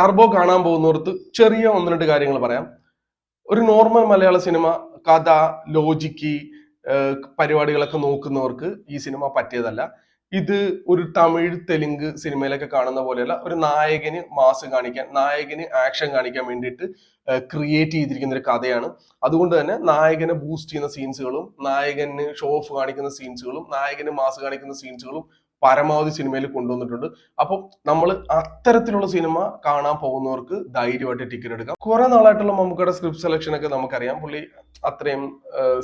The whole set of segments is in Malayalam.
ടർബോ കാണാൻ പോകുന്നവർക്ക് ചെറിയ ഒന്ന് രണ്ട് കാര്യങ്ങൾ പറയാം. ഒരു നോർമൽ മലയാള സിനിമ കഥ ലോജിക്ക് പരിപാടികളൊക്കെ നോക്കുന്നവർക്ക് ഈ സിനിമ പറ്റിയതല്ല. ഇത് ഒരു തമിഴ് തെലുങ്ക് സിനിമയിലൊക്കെ കാണുന്ന പോലെയല്ല ഒരു നായകന് മാസ് കാണിക്കാൻ നായകന് ആക്ഷൻ കാണിക്കാൻ വേണ്ടിയിട്ട് ക്രിയേറ്റ് ചെയ്തിരിക്കുന്ന ഒരു കഥയാണ്. അതുകൊണ്ട് തന്നെ നായകനെ ബൂസ്റ്റ് ചെയ്യുന്ന സീൻസുകളും നായകന് ഷോ ഓഫ് കാണിക്കുന്ന സീൻസുകളും നായകന് മാസ് കാണിക്കുന്ന സീൻസുകളും പരമാവധി സിനിമയിൽ കൊണ്ടുവന്നിട്ടുണ്ട്. അപ്പോൾ നമ്മൾ അത്തരത്തിലുള്ള സിനിമ കാണാൻ പോകുന്നവർക്ക് ധൈര്യമായിട്ട് ടിക്കറ്റ് എടുക്കാം. കുറെ നാളായിട്ടുള്ള മമ്മൂക്കയുടെ സ്ക്രിപ്റ്റ് സെലക്ഷൻ ഒക്കെ നമുക്കറിയാം. പുള്ളി അത്രയും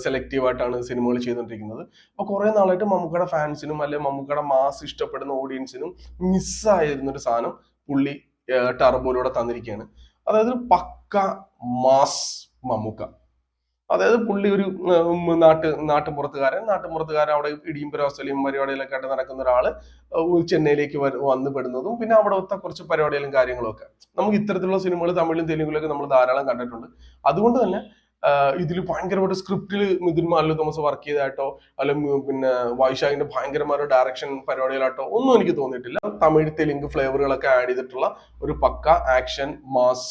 സെലക്റ്റീവ് ആയിട്ടാണ് സിനിമകൾ ചെയ്തുകൊണ്ടിരിക്കുന്നത്. അപ്പൊ കുറെ നാളായിട്ട് മമ്മൂക്കയുടെ ഫാൻസിനും അല്ലെങ്കിൽ മമ്മൂക്കയുടെ മാസ് ഇഷ്ടപ്പെടുന്ന ഓഡിയൻസിനും മിസ്സായിരുന്ന ഒരു സാധനം പുള്ളി ടർബോയിലൂടെ തന്നിരിക്കുകയാണ്. അതായത് പക്ക മാസ് മമ്മൂക്ക. അതായത് പുള്ളി ഒരു നാട്ട് നാട്ടുമ്പുറത്തുകാരൻ നാട്ടുമ്പുറത്തുകാരൻ അവിടെ ഇടിയും പുരാവസ്ഥയിലും പരിപാടികളൊക്കെ ആയിട്ട് നടക്കുന്ന ഒരാൾ ചെന്നൈയിലേക്ക് വന്ന് പെടുന്നതും പിന്നെ അവിടുത്തെ കുറച്ച് പരിപാടികളും കാര്യങ്ങളും ഒക്കെ നമുക്ക് ഇത്തരത്തിലുള്ള സിനിമകൾ തമിഴിലും തെലുങ്കിലൊക്കെ നമ്മൾ ധാരാളം കണ്ടിട്ടുണ്ട്. അതുകൊണ്ട് തന്നെ ഇതിൽ ഭയങ്കരമായിട്ട് സ്ക്രിപ്റ്റിൽ മിഥുൻ മാലു തോമസ് വർക്ക് ചെയ്തതായിട്ടോ അല്ലെങ്കിൽ പിന്നെ വൈശാഖിന്റെ ഭയങ്കരമായ ഡയറക്ഷൻ പരിപാടികളായിട്ടോ ഒന്നും എനിക്ക് തോന്നിയിട്ടില്ല. തമിഴ് തെലുങ്ക് ഫ്ലേവറുകളൊക്കെ ആഡ് ചെയ്തിട്ടുള്ള ഒരു pakka action mass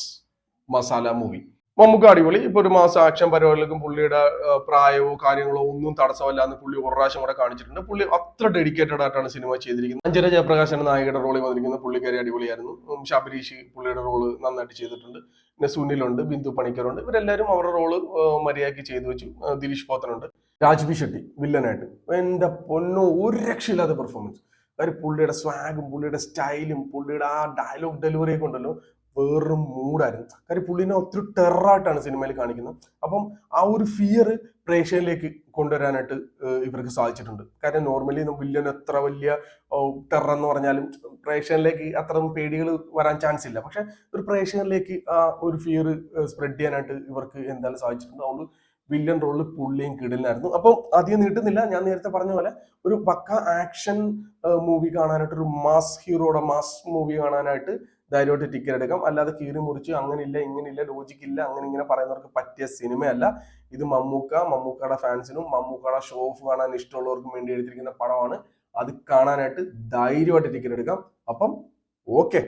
masala movie. Mammookka അടിപൊളി. ഇപ്പൊ ഒരു മാസം ആക്ഷൻ പരിപാടികൾക്കും പുള്ളിയുടെ പ്രായവും കാര്യങ്ങളോ ഒന്നും തടസ്സമല്ല എന്ന് പുള്ളി ഒരു പ്രാവശ്യം കൂടെ കാണിച്ചിട്ടുണ്ട്. പുള്ളി അത്ര ഡെഡിക്കേറ്റഡ് ആയിട്ടാണ് സിനിമ ചെയ്തിരിക്കുന്നത്. അഞ്ചര ജയപ്രകാശൻ നായികയുടെ റോളിൽ വന്നിരിക്കുന്നത് പുള്ളിക്കാരി അടിപൊളിയായിരുന്നു. ശബരീഷ് പുള്ളിയുടെ റോൾ നന്നായിട്ട് ചെയ്തിട്ടുണ്ട്. പിന്നെ സുനിലുണ്ട് ബിന്ദു പണിക്കറുണ്ട് ഇവരെല്ലാവരും അവരുടെ റോൾ മര്യാദയ്ക്ക് ചെയ്തു വെച്ചു. ദിലീഷ് പോത്തനുണ്ട്. രാജ്ബി ഷെട്ടി വില്ലനായിട്ട്. എന്റെ പൊന്നോ ഒരു രക്ഷയില്ലാത്ത പെർഫോമൻസ് കാര്യം പുള്ളിയുടെ സ്വാഗും പുള്ളിയുടെ സ്റ്റൈലും പുള്ളിയുടെ ആ ഡയലോഗ് ഡെലിവറിയൊക്കെ ഉണ്ടല്ലോ. വേറൊരു മൂഡായിരുന്നു. കാര്യം പുള്ളിനെ ഒത്തിരി ടെററായിട്ടാണ് സിനിമയിൽ കാണിക്കുന്നത്. അപ്പം ആ ഒരു ഫിയർ പ്രേക്ഷകരിലേക്ക് കൊണ്ടുവരാനായിട്ട് ഇവർക്ക് സാധിച്ചിട്ടുണ്ട്. കാര്യം നോർമലി വില്ലൻ എത്ര വലിയ ടെറർ എന്ന് പറഞ്ഞാലും പ്രേക്ഷകരിലേക്ക് അത്ര പേടികൾ വരാൻ ചാൻസ് ഇല്ല. പക്ഷെ ഒരു പ്രേക്ഷകരിലേക്ക് ആ ഒരു ഫിയർ സ്പ്രെഡ് ചെയ്യാനായിട്ട് ഇവർക്ക് എന്തായാലും സാധിച്ചിട്ടുണ്ട്. അതുകൊണ്ട് വില്ലൻ റോളിൽ പുള്ളിയും കിടലായിരുന്നു അപ്പം അധികം നീട്ടുന്നില്ല. ഞാൻ നേരത്തെ പറഞ്ഞ പോലെ ഒരു പക്ക ആക്ഷൻ മൂവി കാണാനായിട്ട് ഒരു മാസ് ഹീറോയുടെ മാസ് മൂവി കാണാനായിട്ട് ധൈര്യമായിട്ട് ടിക്കറ്റ് എടുക്കാം. അല്ലാതെ കീറി മുറിച്ച് അങ്ങനെയില്ല ഇങ്ങനെയില്ല ലോജിക് ഇല്ല അങ്ങനെ ഇങ്ങനെ പറയുന്നവർക്ക് പറ്റിയ സിനിമയല്ല. ഇത് മമ്മൂക്ക മമ്മൂക്കയുടെ ഫാൻസിനും മമ്മൂക്കയുടെ ഷോ ഓഫ് കാണാൻ ഇഷ്ടമുള്ളവർക്കും വേണ്ടി എഴുതിയിരിക്കുന്ന പടമാണ്. അത് കാണാനായിട്ട് ധൈര്യമായിട്ട് ടിക്കറ്റ് എടുക്കാം. അപ്പം ഓക്കെ